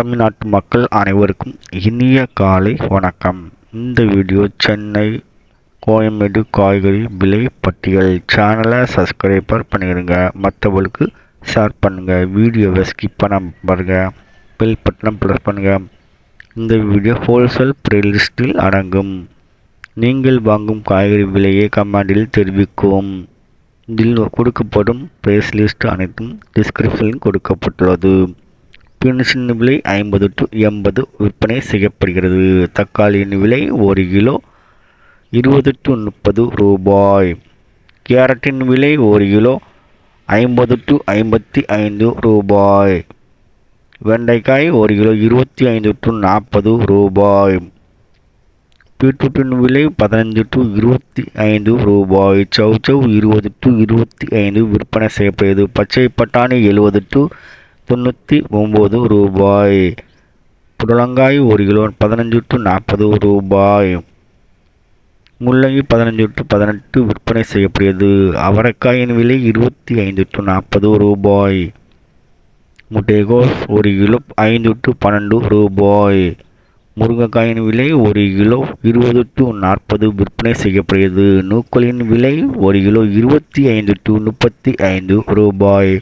தமிழ்நாட்டு மக்கள் அனைவருக்கும் இனிய காலை வணக்கம். இந்த வீடியோ சென்னை கோயம்பேடு காய்கறி விலை பட்டியல் சேனலை சப்ஸ்கிரைபர் பண்ணிடுங்க மற்றவங்களுக்கு ஷேர் பண்ணுங்கள் வீடியோவை ஸ்கிப் பண்ண பாருங்கள் பெல் பட்டனம் ப்ரெஸ் பண்ணுங்கள் இந்த வீடியோ ஹோல்சேல் பிளேலிஸ்டில் அடங்கும். நீங்கள் வாங்கும் காய்கறி விலையை கமாண்டில் தெரிவிக்கும். இதில் கொடுக்கப்படும் ப்ரைஸ் லிஸ்ட் அனைத்தும் டிஸ்கிரிப்ஷனில் கொடுக்கப்பட்டுள்ளது. பீன்ஸின் விலை ஐம்பது டு எண்பது விற்பனை செய்யப்படுகிறது. தக்காளியின் விலை ஒரு கிலோ இருபது டு முப்பது ரூபாய். கேரட்டின் விலை ஒரு கிலோ ஐம்பது டு ஐம்பத்தி ஐந்து ரூபாய். வெண்டைக்காய் ஒரு கிலோ இருபத்தி ஐந்து டு நாற்பது ரூபாய். பீட்ரூட்டின் விலை பதினஞ்சு டு இருபத்தி ஐந்து ரூபாய். சவ் சவ் இருபது டு இருபத்தி ஐந்து விற்பனை செய்யப்படுகிறது. பச்சை பட்டாணி எழுபது டு தொண்ணூற்றி ஒம்பது ரூபாய். புடலங்காய் ஒரு கிலோ பதினஞ்சு டு நாற்பது ரூபாய். முள்ளங்கி பதினஞ்சு டு பதினெட்டு விற்பனை செய்யப்படுகிறது. அவரைக்காயின் விலை இருபத்தி ஐந்து டு நாற்பது ரூபாய். முட்டைகோஸ் ஒரு கிலோ ஐந்து டு பன்னெண்டு ரூபாய். முருங்கைக்காயின் விலை ஒரு கிலோ இருபது டு நாற்பது விற்பனை செய்யப்படுகிறது. நூக்களின் விலை ஒரு கிலோ இருபத்தி ஐந்து டு முப்பத்தி ஐந்து ரூபாய்.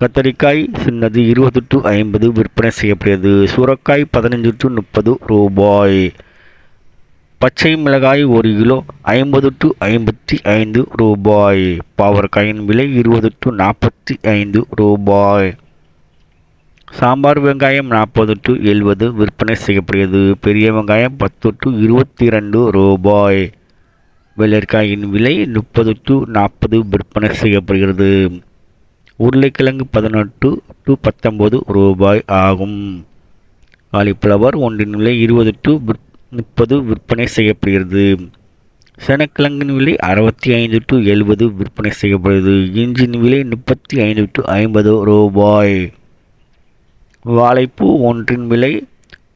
கத்தரிக்காய் சின்னது இருபது டு ஐம்பது விற்பனை செய்யப்படுகிறது சூரக்காய் பதினஞ்சு டு முப்பது ரூபாய். பச்சை மிளகாய் ஒரு கிலோ ஐம்பது டு ஐம்பத்தி ஐந்து ரூபாய். பாவற்காயின் விலை இருபது டு நாற்பத்தி ஐந்து ரூபாய். சாம்பார் வெங்காயம் நாற்பது டு எழுபது விற்பனை செய்யப்படுகிறது பெரிய வெங்காயம் பத்து டு இருபத்தி ரெண்டு ரூபாய். வெள்ளரிக்காயின் விலை முப்பது டு நாற்பது விற்பனை செய்யப்படுகிறது. உருளைக்கிழங்கு பதினெட்டு டு பத்தொம்பது ரூபாய் ஆகும். காலிஃப்ளவர் ஒன்றின் விலை இருபது டு முப்பது விற்பனை செய்யப்படுகிறது. சேனக்கிழங்கின் விலை அறுபத்தி ஐந்து டு எழுபது விற்பனை செய்யப்படுகிறது. இஞ்சின் விலை முப்பத்தி ஐந்து டு ஐம்பது ரூபாய். வாழைப்பூ ஒன்றின் விலை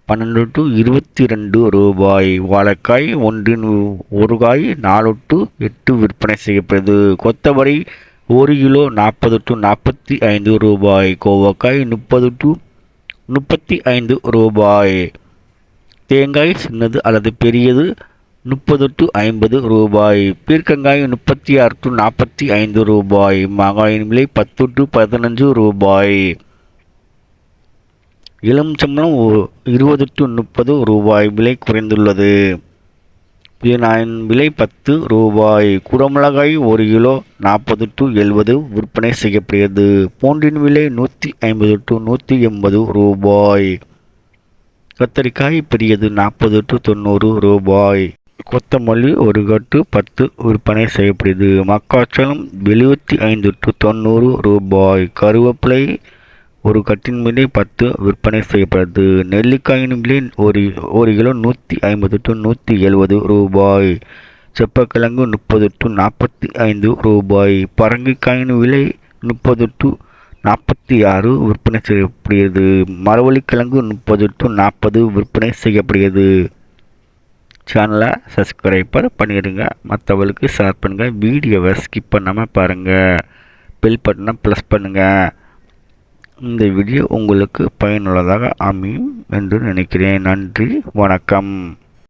பன்னெண்டு டு இருபத்தி ரெண்டு ரூபாய். வாழைக்காய் ஒன்றின் ஒரு காய் நாலு டு எட்டு விற்பனை செய்யப்படுது கொத்தவரை ஒரு கிலோ நாற்பது டு நாற்பத்தி ஐந்து ரூபாய் கோவக்காய் முப்பது டு முப்பத்தி ஐந்து ரூபாய். தேங்காய் சின்னது அல்லது பெரியது முப்பது டு ஐம்பது ரூபாய். பீர்க்கங்காய் முப்பத்தி ஆறு டு நாற்பத்தி ஐந்து ரூபாய். மாங்காயின் விலை பத்து டு பதினஞ்சு ரூபாய். எலுமிச்சம்பழம் இருபது டு முப்பது ரூபாய். விலை குறைந்துள்ளது. இதன் விலை பத்து ரூபாய். குடமிளகாய் ஒரு கிலோ நாற்பது டு எழுபது விற்பனை செய்யப்படுகிறது. பூண்டின் விலை நூற்றி ஐம்பது டு நூற்றி எண்பது ரூபாய். கத்தரிக்காய் பெரியது நாற்பது டு தொண்ணூறு ரூபாய். கொத்தமல்லி ஒரு கட்டு பத்து விற்பனை செய்யப்படுகிறது. மக்காச்சோளம் எழுபத்தி ஐந்து டு தொண்ணூறு ரூபாய். கருவேப்பிலை ஒரு கட்டின் விலை பத்து விற்பனை செய்யப்படுது. நெல்லிக்காயின் விலை ஒரு ஒரு கிலோ நூற்றி ஐம்பது டு நூற்றி எழுபது ரூபாய். செப்பக்கிழங்கு முப்பது டு நாற்பத்தி ஐந்து ரூபாய். பரங்கிக்காயின் விலை முப்பது டு நாற்பத்தி ஆறு விற்பனை செய்யப்படுகிறது. மரவள்ளிக்கிழங்கு முப்பது டு நாற்பது விற்பனை செய்யப்படுகிறது. சேனலை சப்ஸ்கிரைபர் பண்ணிடுங்க மற்றவங்களுக்கு ஷேர் பண்ணுங்கள் வீடியோவை ஸ்கிப் பண்ணாமல் பாருங்கள் பெல் பட்டனை ப்ளஸ் பண்ணுங்கள் இந்த வீடியோ உங்களுக்கு பயனுள்ளதாக அமையும் என்று நினைக்கிறேன். நன்றி வணக்கம்.